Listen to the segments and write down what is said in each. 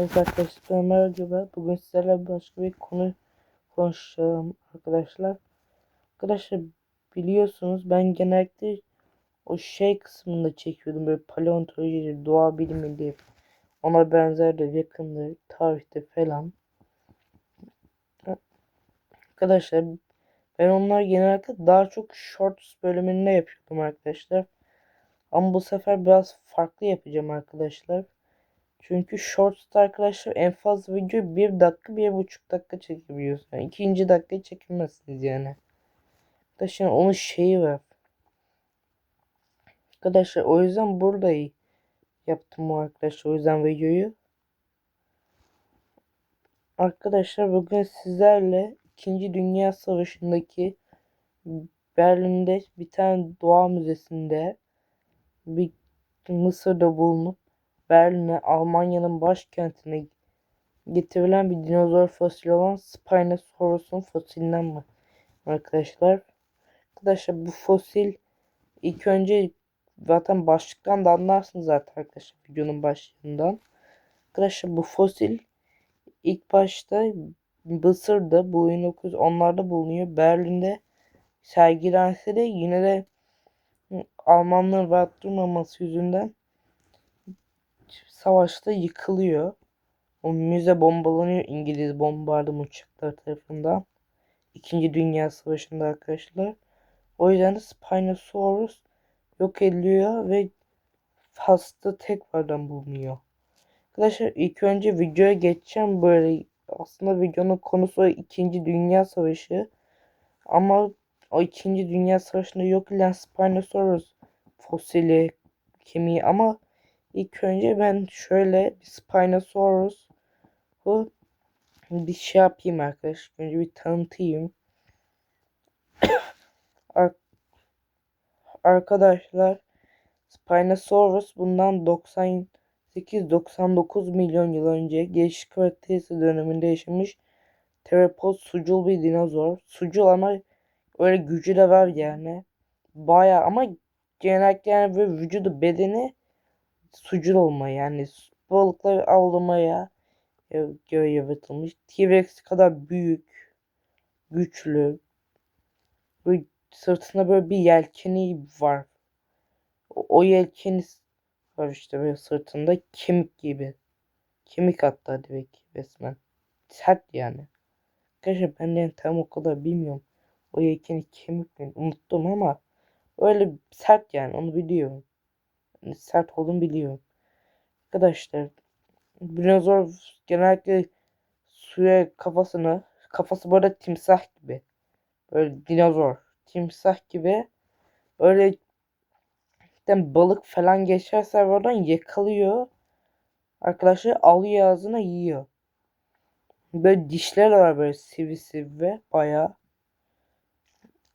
Evet arkadaşlar merhaba. Bugün sizlerle başka bir konu konuşacağım arkadaşlar. Arkadaşlar biliyorsunuz ben genellikle o şey kısmında çekiyordum böyle paleontoloji, doğa bilimi ona benzer de yakındır, tarihte falan. Arkadaşlar ben onlar genellikle daha çok shorts bölümünde yapıyordum arkadaşlar. Ama bu sefer biraz farklı yapacağım arkadaşlar. Çünkü Shorts'ta arkadaşlar en fazla video 1 dakika 1,5 dakika çekebiliyorsun. Yani ikinci dakikayı çekemezsiniz yani. Arkadaşlar onun şeyi var. Arkadaşlar o yüzden burada yaptım bu arkadaşlar o yüzden videoyu. Arkadaşlar bugün sizlerle 2. Dünya Savaşı'ndaki Berlin'de bir tane doğa müzesinde bir Mısır'da bulunup Berlin'e Almanya'nın başkentine getirilen bir dinozor fosili olan Spinosaurus'un fosilinden mi arkadaşlar? Arkadaşlar bu fosil ilk önce zaten başlıktan da anlarsınız zaten arkadaşlar videonun başlığından. Arkadaşlar bu fosil ilk başta Mısır'da bu 1910'larda bulunuyor. Berlin'de sergilense de yine de Almanların rahat durmaması yüzünden savaşta yıkılıyor. O müze bombalanıyor İngiliz bombardıman uçakları tarafından. İkinci Dünya Savaşı'nda arkadaşlar. O yüzden de Spinosaurus yok ediliyor ve hasta tekrardan bulunuyor. Arkadaşlar ilk önce videoya geçeceğim böyle aslında videonun konusu İkinci Dünya Savaşı. Ama o İkinci Dünya Savaşı'nda yok edilen Spinosaurus fosili kemiği ama İlk önce ben şöyle bir Spinosaurus bu bir şey yapayım arkadaşlar. Önce bir tanıtayım. Ar arkadaşlar Spinosaurus bundan 98-99 milyon yıl önce geçiş kalitesi döneminde yaşamış terapod sucul bir dinozor. Sucul ama öyle gücü de var yani. Baya ama genellikle yani böyle vücudu bedeni sucul olma yani balıkları avlamaya göre yaratılmış. T-Rex kadar büyük, güçlü. Böyle sırtında böyle bir yelkeni var. O, o yelkeni var işte böyle sırtında kemik gibi. Kemik hatta direkt resmen. Sert yani. Arkadaşlar ben de tam o kadar bilmiyorum. O yelkeni kemik mi unuttum ama öyle sert yani onu biliyorum sert olduğunu biliyorum. Arkadaşlar dinozor genellikle suya kafasını kafası böyle timsah gibi böyle dinozor timsah gibi öyle balık falan geçerse oradan yakalıyor. Arkadaşlar alıyor ağzına yiyor. Böyle dişler var böyle sivri sivri bayağı.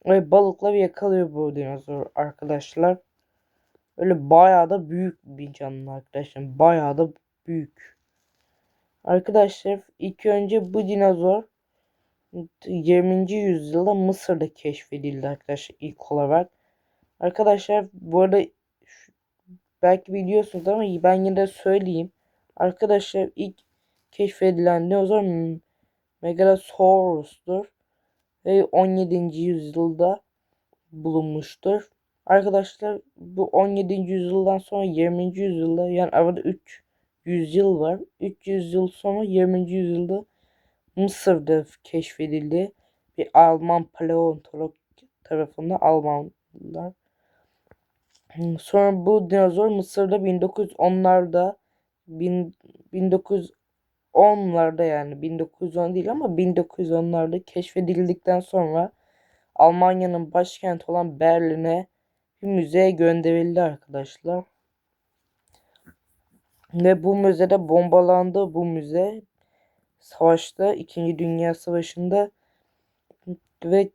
Ve balıkları yakalıyor bu dinozor arkadaşlar. Öyle bayağı da büyük bir canlı arkadaşlar. Bayağı da büyük. Arkadaşlar ilk önce bu dinozor 20. yüzyılda Mısır'da keşfedildi arkadaşlar ilk olarak. Arkadaşlar bu arada belki biliyorsunuz ama ben yine de söyleyeyim. Arkadaşlar ilk keşfedilen dinozor Megalosaurus'tur. Ve 17. yüzyılda bulunmuştur. Arkadaşlar bu 17. yüzyıldan sonra 20. yüzyılda yani arada 3 yüzyıl var. 300 yıl sonra 20. yüzyılda Mısır'da keşfedildi. Bir Alman paleontolog tarafından Almanlar. Sonra bu dinozor Mısır'da 1910'larda 1910'larda yani 1910 değil ama 1910'larda keşfedildikten sonra Almanya'nın başkenti olan Berlin'e bir müzeye gönderildi arkadaşlar. Ve bu müzede bombalandı bu müze. Savaşta 2. Dünya Savaşı'nda ve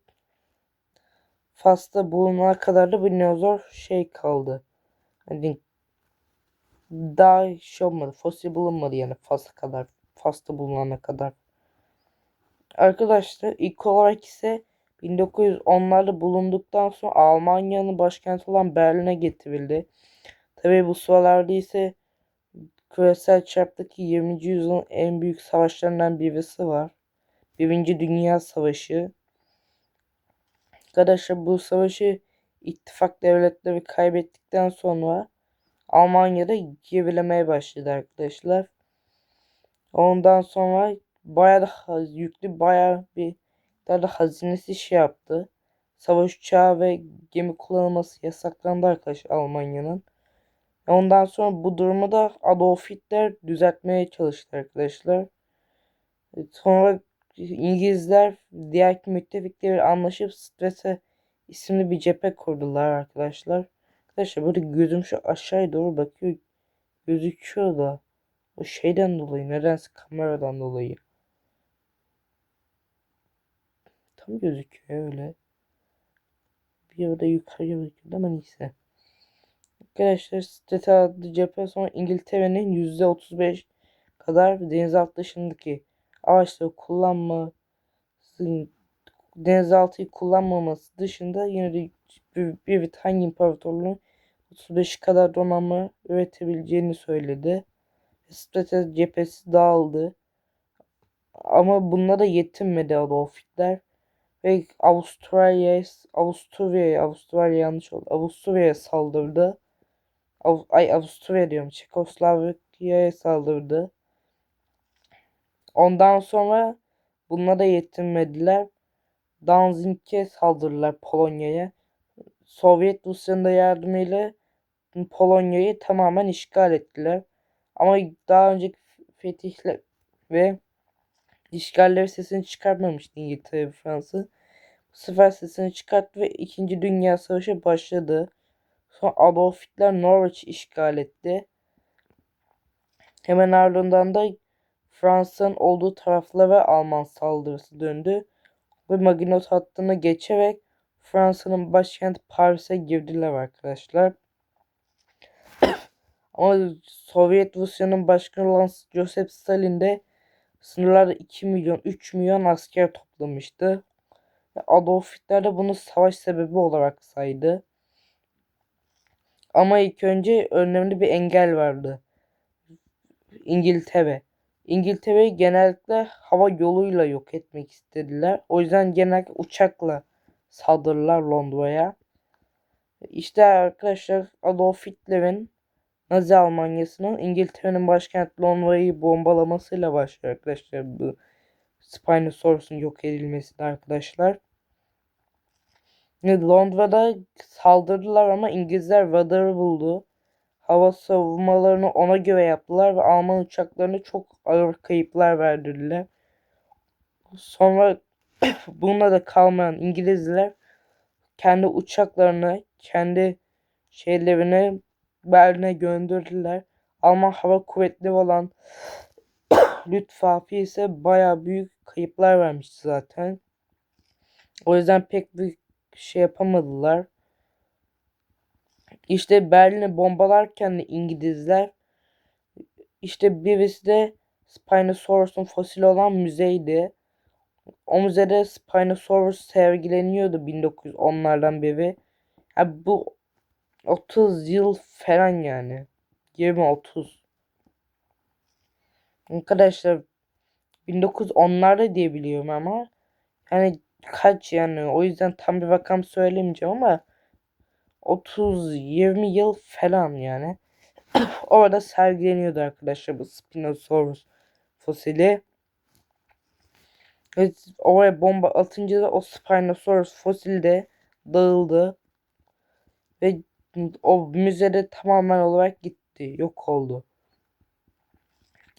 Fas'ta bulunana kadar da bir dinozor şey kaldı. Hani daha şey olmadı. Fosil bulunmadı yani Fas'a kadar. Fas'ta bulunana kadar. Arkadaşlar ilk olarak ise 1910'larda bulunduktan sonra Almanya'nın başkenti olan Berlin'e getirildi. Tabi bu sıralarda ise küresel çaptaki 20. yüzyılın en büyük savaşlarından birisi var. Birinci Dünya Savaşı. Arkadaşlar bu savaşı ittifak devletleri kaybettikten sonra Almanya'da gerilemeye başladı arkadaşlar. Ondan sonra bayağı da yüklü bayağı bir da hazinesi şey yaptı. Savaş uçağı ve gemi kullanılması yasaklandı arkadaşlar Almanya'nın. Ondan sonra bu durumu da Adolf Hitler düzeltmeye çalıştı arkadaşlar. Sonra İngilizler diğer müttefikleri anlaşıp Strese isimli bir cephe kurdular arkadaşlar. Arkadaşlar böyle gözüm şu aşağıya doğru bakıyor. Gözüküyor da. O şeyden dolayı nedense kameradan dolayı. Tam gözüküyor öyle. Bir yerde yukarıya bakıyor ama neyse. Arkadaşlar Strese adlı cephe sonra İngiltere'nin %35 kadar denizaltı dışındaki araçları kullanma denizaltıyı kullanmaması dışında yine de hangi imparatorluğun 35 kadar donanma üretebileceğini söyledi. Strateji cephesi dağıldı. Ama bununla da yetinmedi Adolf. Ve Avustralya'ya Avusturya'ya Avustralya yanlış oldu. Avusturya'ya saldırdı. Av, ay Avusturya diyorum. Çekoslovakya'ya saldırdı. Ondan sonra bununla da yetinmediler. Danzig'e saldırdılar Polonya'ya. Sovyet Rusya'nın da yardımıyla Polonya'yı tamamen işgal ettiler. Ama daha önceki fetihler ve işgalleri sesini çıkartmamıştı İngiltere ve Fransa. Bu sefer sesini çıkarttı ve 2. Dünya Savaşı başladı. Sonra Adolf Hitler Norveç işgal etti. Hemen ardından da Fransa'nın olduğu taraflara Alman saldırısı döndü ve Maginot hattını geçerek Fransa'nın başkenti Paris'e girdiler arkadaşlar. Ama Sovyet Rusya'nın başkanı olan Joseph Stalin de sınırlarda 2 milyon 3 milyon asker toplamıştı. Adolf Hitler de bunu savaş sebebi olarak saydı. Ama ilk önce önemli bir engel vardı. İngiltere. İngiltere'yi genellikle hava yoluyla yok etmek istediler. O yüzden genellikle uçakla saldırılar Londra'ya. İşte arkadaşlar Adolf Hitler'in Nazi Almanyası'nın İngiltere'nin başkent Londra'yı bombalamasıyla başlıyor arkadaşlar bu Spinosaurus'un yok edilmesi arkadaşlar. Londra'da saldırdılar ama İngilizler radarı buldu. Hava savunmalarını ona göre yaptılar ve Alman uçaklarına çok ağır kayıplar verdirdiler. Sonra bununla da kalmayan İngilizler kendi uçaklarını, kendi şeylerini Berlin'e gönderdiler. Alman hava kuvvetleri olan Luftwaffe ise baya büyük kayıplar vermişti zaten. O yüzden pek bir şey yapamadılar. İşte Berlin'i bombalarken de İngilizler işte birisi de Spinosaurus'un fosili olan müzeydi. O müzede Spinosaurus sergileniyordu 1910'lardan beri. Yani bu 30 yıl falan yani. 20-30. Arkadaşlar 1910'larda diye biliyorum ama yani kaç yani o yüzden tam bir rakam söylemeyeceğim ama 30-20 yıl falan yani. Orada sergileniyordu arkadaşlar bu Spinosaurus fosili. Evet, oraya bomba atınca da o Spinosaurus fosili de dağıldı. Ve o müzede tamamen olarak gitti. Yok oldu.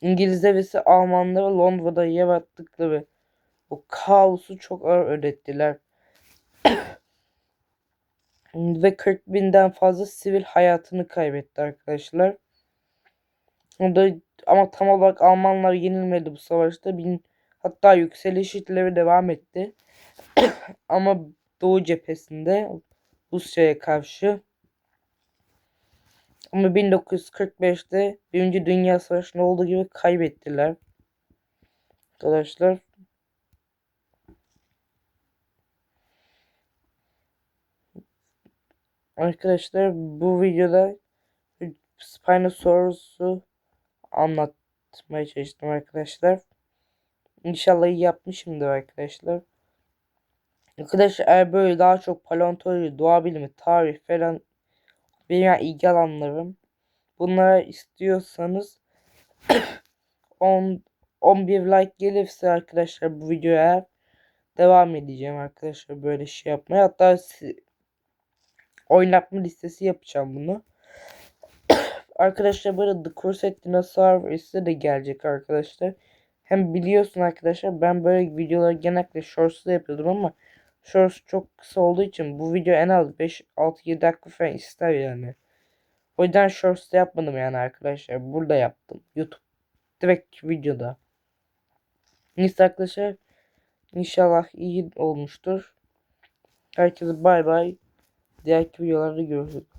İngilizler ve Almanları Londra'da yarattıkları o kaosu çok ağır ödettiler. ve 40 binden fazla sivil hayatını kaybetti arkadaşlar. Ama tam olarak Almanlar yenilmedi bu savaşta. Bin, hatta yükseliş hitleri devam etti. ama Doğu cephesinde Rusya'ya karşı ama 1945'te Birinci Dünya Savaşı'nda olduğu gibi kaybettiler. Arkadaşlar Arkadaşlar bu videoda Spinosaurus'u anlatmaya çalıştım arkadaşlar. İnşallah iyi yapmışımdır arkadaşlar. Arkadaşlar eğer böyle daha çok paleontoloji, doğa bilimi, tarih falan yani ilgi alanlarım. Bunlara istiyorsanız 10 11 like gelirse arkadaşlar bu videoya devam edeceğim arkadaşlar böyle şey yapmaya. Hatta oynatma listesi yapacağım bunu. arkadaşlar böyle The Crusade Dinosaur de gelecek arkadaşlar. Hem biliyorsun arkadaşlar ben böyle videoları genellikle shorts'da yapıyordum ama shorts çok kısa olduğu için bu video en az 5 6 7 dakika falan ister yani. O yüzden shorts'ta yapmadım yani arkadaşlar. Burada yaptım. YouTube direkt videoda. Neyse arkadaşlar. İnşallah iyi olmuştur. Herkese bay bay. Diğer videolarda görüşürüz.